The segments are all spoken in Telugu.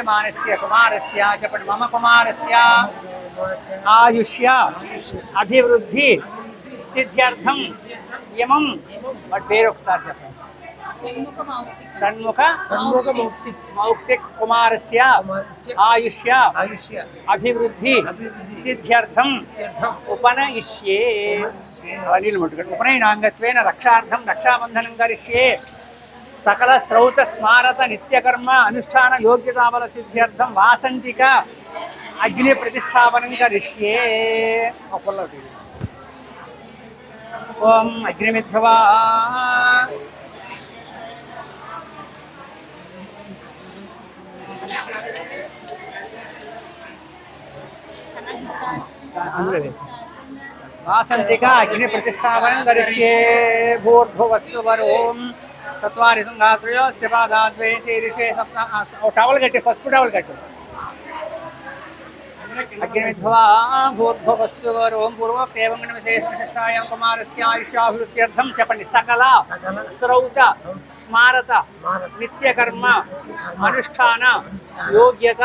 विद्यमानस्य कुमारस्य च पण मम कुमारस्य। आयुष्य अभिवृद्धि सिद्ध्यर्थम बट उपसार षण्मुख मौक्तिक। कुमारस्य आयुष्य आयुष्य अभिवृद्धि सिद्ध्यर्थम उपनयिष्ये। अनिल उपनयनांगत्वेन रक्षार्थम रक्षाबंधनं करिष्ये। సకల శ్రౌత స్మారత నిత్యకర్మ అనుష్ఠాన యోగ్యతాబల సిద్ధ్యర్థం వాసంతిక అగ్ని ప్రతిష్టాపనం కరిష్యే ఓం అగ్నిమిధ్వా వాసంతిక అగ్ని ప్రతిష్టాపనం కరిష్యే భూర్భువస్సు వరోం చత్వారి సంఘాత్రయో శివాదాద్వే శీర్షే సప్త ఆ, టవల్ కట్టి ఫస్ట్ టవల్ కట్టు అగ్నిమిధ్వా భూర్భువస్సు వరోం పూర్వోక్తేవం విశేషాయాం చెప్పండి సకల శ్రౌత స్మారత నిత్యకర్మ అనుష్ఠాన యోగ్యత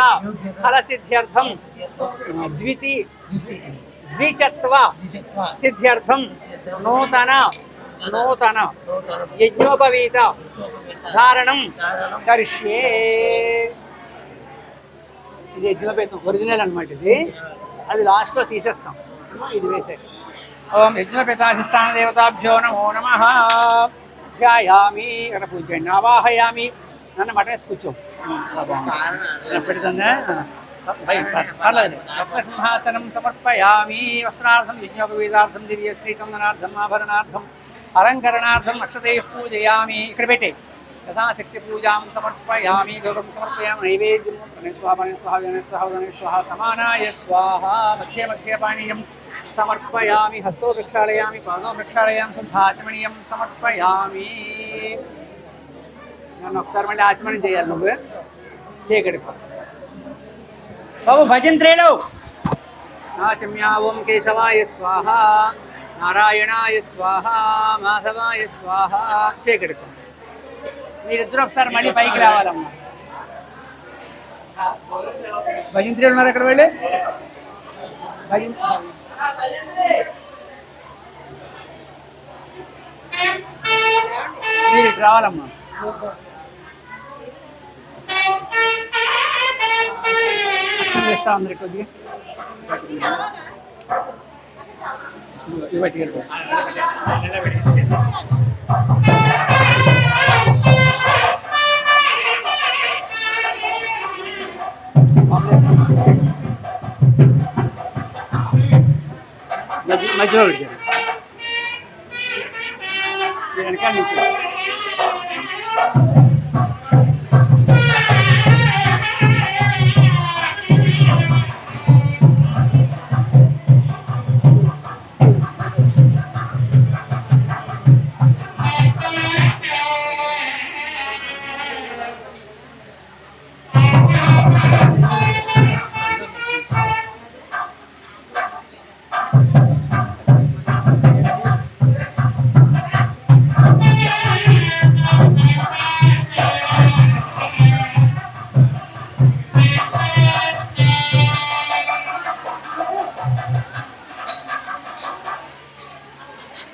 ఫలసిద్ధ్యర్థం ద్వితి ద్విచత్వ సిద్ధ్యర్థం నూతన నూతన. యజ్ఞోపవీత. ధారణం కరిష్యే. ఇది యజ్ఞోపేతం ఒరిజినల్ అనమాట ఇది. అది లాస్ట్లో తీసేస్తాం. ఇది వేసే ఓం యజ్ఞోపేతాధిష్టాన దేవతాభ్యో నమో నమ. ధ్యాయామి అక్కడ పూజ చేయండి. ఆవాహయామి. నన్ను మటన్ వేసి కూర్చో. పెడుతుందా? పర్లేదు. రత్నసింహాసనం సమర్పయామి. వస్త్రార్థం యజ్ఞోపవీతార్థం దివ్య శ్రీకందనార్థం ఆభరణార్థం. అలంకరణార్థం అక్షతే పూజయామి. ఇక్కడ పెట్టే. యథాశక్తి పూజాం సమర్పయామి గౌరవం సమర్పయామి నైవేద్యం ప్రణయ స్వాహ ప్రణయ స్వాహ వినయ స్వాహ ఉదయ స్వాహ సమానాయ స్వాహ మధ్య మధ్య పానీయం సమర్పయామి హస్తో ప్రక్షాళయామి పాదో ప్రక్షాళయామి శుద్ధాచమనీయం సమర్పయామి. నన్ను ఒకసారి మళ్ళీ ఆచమనం చేయాలి నువ్వు. చేయగడుకో బాబు భజంత్రేడు నాచమ్యా ఓం కేశవాయ స్వాహ. నారాయణాయ స్వాహ మాధవాయ స్వాహ. చేయగడుకో మీరిద్దరు ఒకసారి మళ్ళీ పైకి రావాలమ్మా. భజంత్రి ఉన్నారు అక్కడ వెళ్ళి? భజన్ మీరు ఇటు రావాలమ్మా. అర్థం చేస్తా కొద్దిగా. మధ్యలో పెట్టారు వెనకాల నుంచి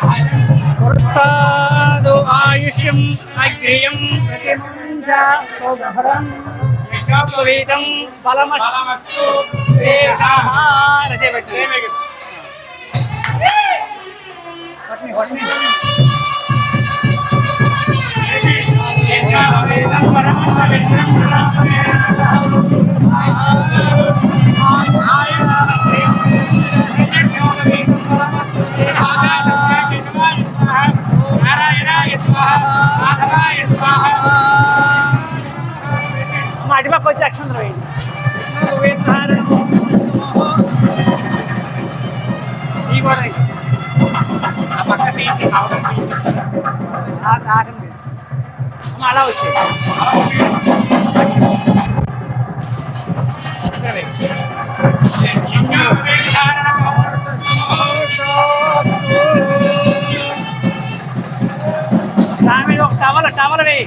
అయ్యాక అది వేసాక ప్రజాపతే పురస్సాదు ఆయుష్యం అగ్రియం మాటిమా కొంచెం యాక్షన్ రోయింది ఈ కూడా ఆ పక్క తీసి ఆగండి అలా వచ్చేది దాని మీద ఒక టవల టవల వేయి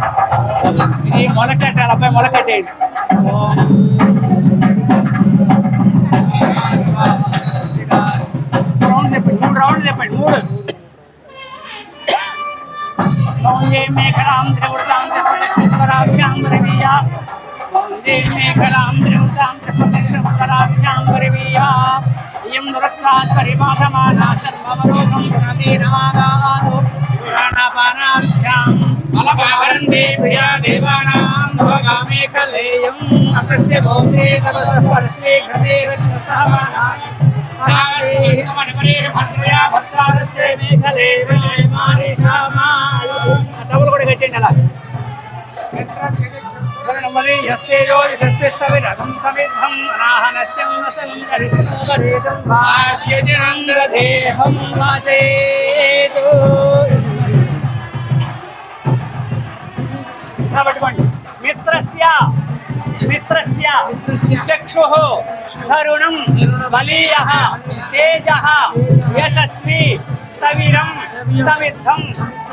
ఇది మొలకట్టాలి అబ్బాయి మొలకట్టేయండి ఓం రౌండ్ చెప్పండి మూడు రౌండ్లు చెప్పండి మూడు వందే మేఘరాం త్రివృతాం త్రిపదక్షరాభ్యాం వరవీయ వందే మేఘరాం త్రివృతాం త్రిపదక్షరాభ్యాం వరవీయ ఇయం దురత్వాత్ పరిమాధమానా సర్వవరోగం పునదీనాదాదు పురాణపానాభ్యాం అలపావరందే ప్రియా దేవానాం భోగామే కలేయం అతస్య భౌత్రే తపసః పరస్మే ఘృతే రక్షసహమానా డబ్బులు కూడా కట్టండి అలా. మరి యస్తేజో యశస్విస్తవిరథం సమిద్ధం అనాహనస్యం నసలం దర్శనోదరేదం భాగ్యజనందదేహం వాచేతు పట్టుకోండి మిత్రస్య మిత్రస్య చక్షు ధరుణం బలీయ తేజ యశస్వి సవిరం సమిద్ధం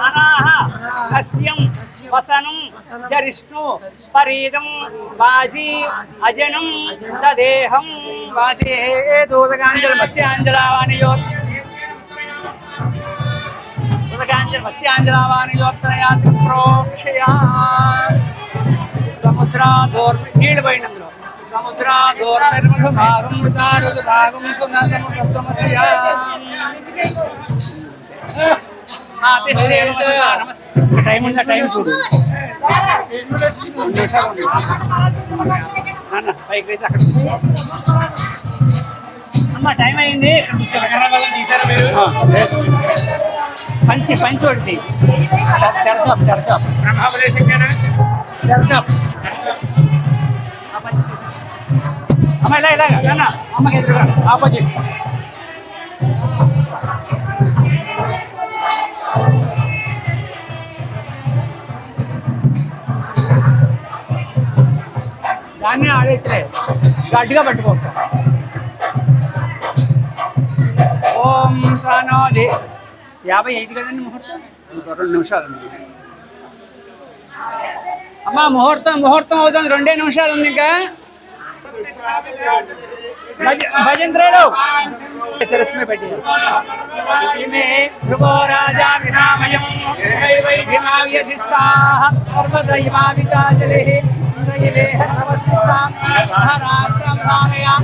అనాహ హస్యం వసనం జరిష్ణు పరీదం వాజీ అజనం తదేహం వాచే దూదగాంజల మత్స్యాంజలావాణియోత్తరయాత్రి ప్రోక్షయా. సముద్రాధోర్మి నీళ్ళు పోయిన అందులో సముద్రాధోర్మిర్మధు భాగం మృతారుదు భాగం సున్నతముఖత్వమస్య నమస్తే. టైం ఉందా? టైం చూడు. నాన్న పైకి లేచి అక్కడ కూర్చో. అమ్మ టైం అయింది. ఆ, లేదు. పంచి పంచి ఒకటి. తెరచాప్ తెరచాప్ తెరచాప్ అమ్మ ఇలా ఇలాగ. నాన్న అమ్మకి ఎదురుగా ఆపోజిట్. దాన్ని ఆడేట్లే గట్టిగా పట్టుకోవచ్చు ఓం ప్రాణోది. యాభై ఐదు కదండి ముహూర్తం? ఇంకో రెండు నిమిషాలు ఉంది అమ్మా ముహూర్తం ముహూర్తం అవుతుంది. రెండే నిమిషాలు ఉంది ఇంకా. భజ- భజంత్రులు సరస్మే పెట్టి ధ్రువో రాజా వినామయం. మహారాష్ట్రం భారయా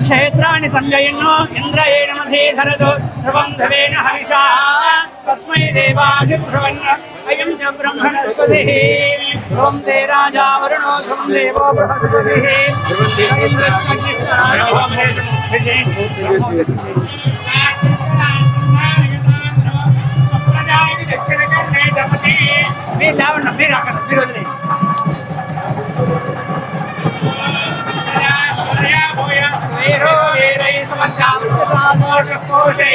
క్షేత్రాన్ని సంజయన్నో ఇంద్రయేణమధీధరదు ప్రబంధవేన హవిషా తస్మై దేవాభిభ్రవన్న బ్రహ్మణస్పతి. ఓం ధ్రువం దేవో మీరు లేవండి మీరు అక్కడ మీరు వదిలేదు సమర్థాదోషకోశై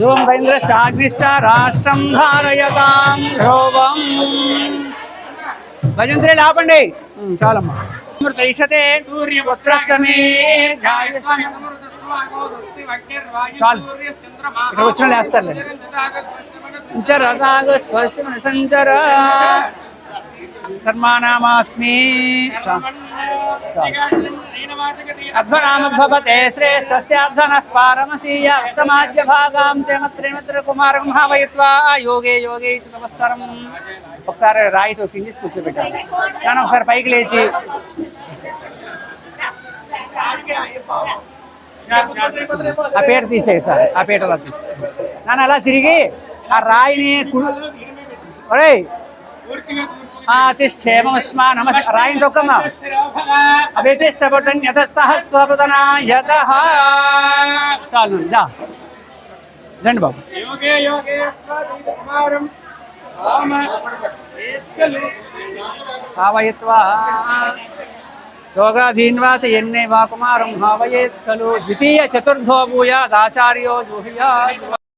ధ్రువం ఇంద్రశ్చాగ్నిశ్చ రాష్ట్రం ధారయతాం ధ్రువం భజంత్రి ఆపండి చాలమ్మా. సూర్యపుత్రస్య మే ధ్యాయస్మి. చాలు. ఇక్కడ వచ్చిన లేస్తారులే సంచరదాగ స్వస్య సంచర సన్మానామాస్మి. అధ్వరామధ్వపతే శ్రేష్టస్యాధ్వనః పారమసీయ సమాజ్య భాగాం తేమత్రిమిత్ర కుమారం భావయిత్వా యోగే యోగే నమస్కారం. ఒకసారి రాయితో కింది కూర్చోబెట్టాలి. కానీ ఒకసారి పైకి లేచి. ఆ పేట తీసేయి సార్ ఆ పేట అలా తీసేయి. నన్ను అలా తిరిగి ఆ రాయిని ఒరే ఒరేయ్ ఆ తిష్టేమస్మా నమ రాయిని తొక్కమ్మా అభితిష్టపడుతున్యత సహస్వపదన యత చాలు దా రండి బాబు. యోగే యోగే కుమారం రామ ఏత్కలు. భావయత్వా యోగాధీన్వా చ ఎన్నే వా కుమారం భావయేత్ ఖలు ద్వితీయ చతుర్థో భూయాదాచార్యో జూహియాత్